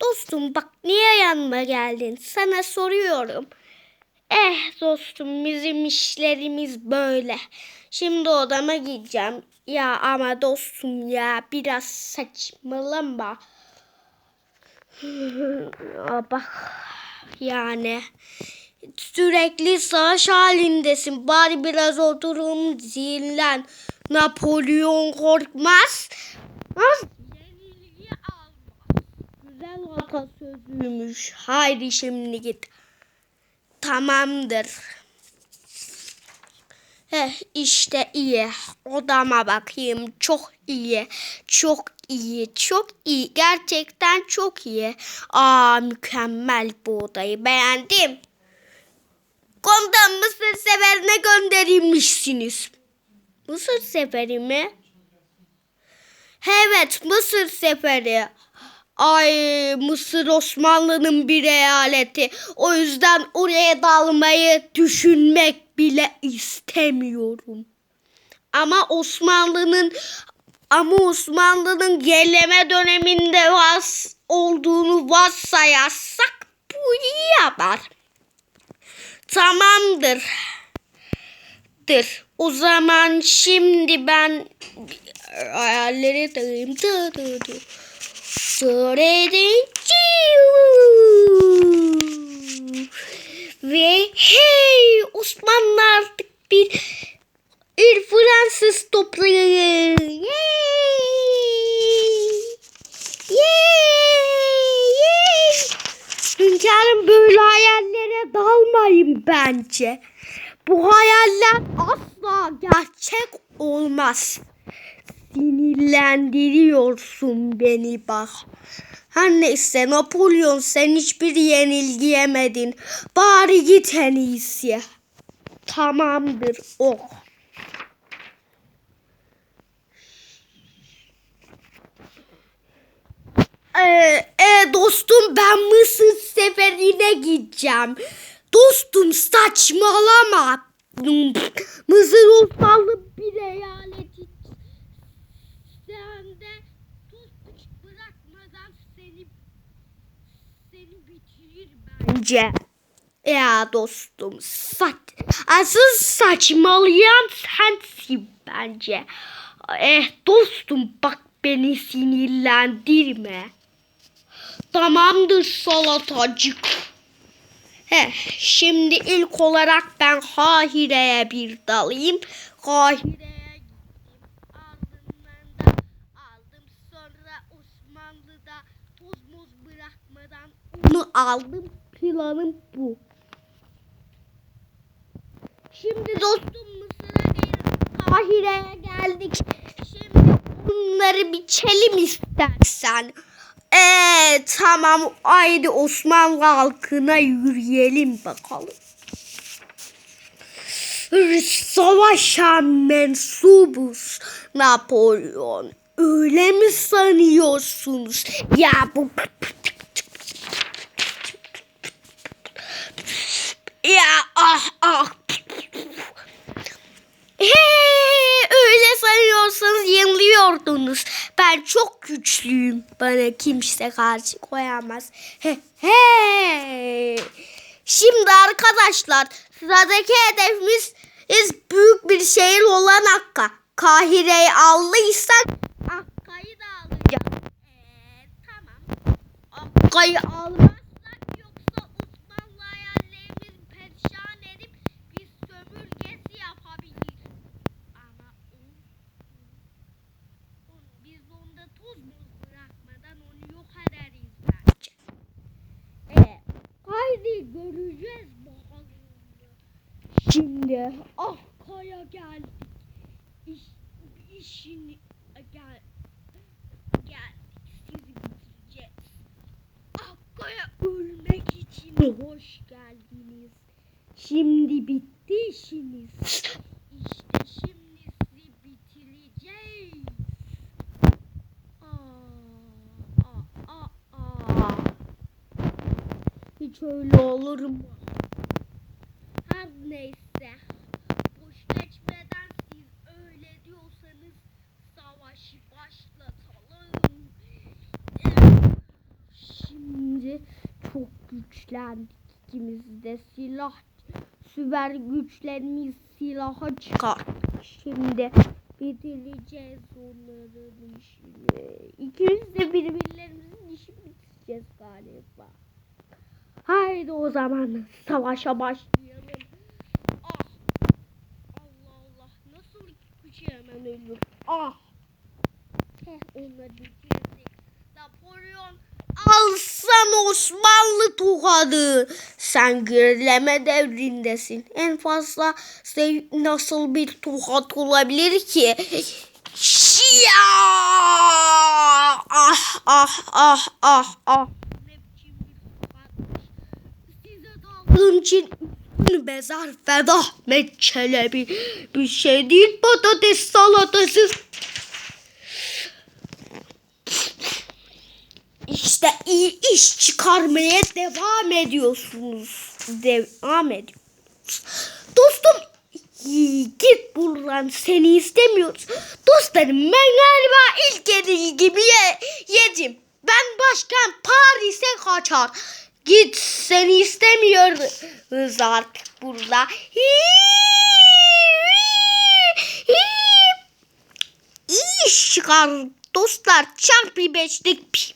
Dostum bak niye yanıma geldin? Sana soruyorum. Eh dostum bizim işlerimiz böyle. Şimdi odama gideceğim. Ya ama dostum ya biraz saçmalama. Bak yani sürekli savaş halindesin. Bari biraz oturum zillen. Napolyon korkmaz. Az. Güzel atasözüymüş. Haydi şimdi git. Tamamdır. Heh, işte iyi. Odama bakayım. Çok iyi. Çok iyi. Çok iyi. Gerçekten çok iyi. Aa mükemmel bu odayı. Beğendim. Komutan Mısır seferine gönderilmişsiniz. Mısır seferi mi? Evet Mısır seferi. Ay Mısır Osmanlı'nın bir eyaleti. O yüzden oraya dalmayı düşünmek bile istemiyorum. Ama Osmanlı'nın ama Osmanlı'nın gerileme döneminde vas olduğunu varsayarsak bu iyi haber. Tamamdır. Dır. O zaman şimdi ben ayarları dağıyım. Dı dı dı. Döredin. Ve! Hünkârım böyle hayallere dalmayın bence. Bu hayaller asla gerçek olmaz. Sinirlendiriyorsun beni bak. Her neyse Napolyon sen hiçbir yenilgi yemedin. Bari git en iyisi. Tamamdır oh. Ee, e, dostum ben Mısır seferine gideceğim. Dostum saçmalama. Mısır Osmanlı bir eyalet sen de tuz bırakmadan seni seni bitirir bence. Ya dostum saç asıl saçmalayan sensin bence. Eh dostum bak beni sinirlendirme. Tamamdır salatacık. Heh, şimdi ilk olarak ben Kahire'ye bir dalayım. Kahire'ye onu aldım. Planım bu. Şimdi dostum Mısır'a. Kahire'ye geldik. Şimdi bunları biçelim istersen. Ee, tamam haydi Osmanlı halkına yürüyelim bakalım. Savaşa mensubuz Napolyon. Öyle mi sanıyorsunuz? Ya bu ah ah Hey, öyle sanıyorsanız yanılıyordunuz. Ben çok güçlüyüm. Bana kimse karşı koyamaz. He, he. Şimdi arkadaşlar sıradaki hedefimiz biz büyük bir şehir olan Akka. Kahire'yi aldıysak Akka'yı da alacağız. Ee, tamam. Akka'yı almazsak yoksa Osmanlı hayallerimiz perişan edip bir sömürgesi yapabilir. Ama o, o, biz onda toz moz bırakmadan onu yok ederiz bence. Evet. Haydi göreceğiz bakalım. Şimdi Akka'ya geldik. İş, işini gel geldik. Sizi bitireceğiz. Akka'ya ölmek için hoş geldiniz. Şimdi bitti işiniz. İşte şimdi sizi bitireceğiz. Aa, aa, aa, aa. Hiç öyle olur mu? Her neyse. Boş geçmeden siz öyle diyorsanız savaşı başlatalım. Şimdi güçlendik ikimiz de silah süper güçlerimiz silaha çıkarttık. Şimdi bitireceğiz onların işini. İkimiz de birbirlerimizin işini bitireceğiz galiba. Haydi o zaman savaşa başlayalım. Ah! Allah Allah nasıl kişi hemen ölür? Ah! Heh onları bitirdik. Napolyon alsan Osmanlı tokadı. Sen gerileme devrindesin. En fazla nasıl bir tokat olabilir ki? Şia! Ah ah ah ah ah. Daldığım için bezar feda Ahmet Çelebi. Bir şey değil patates salatası. İşte iyi iş çıkarmaya devam ediyorsunuz. Devam ediyorsunuz. Dostum git buradan seni istemiyoruz. Dostlarım ben galiba ilk yediği gibi ye- yedim. Ben başkan Paris'e kaçar. Git seni istemiyoruz artık burada. İyi iş çıkar dostlar. Çarpı beşlik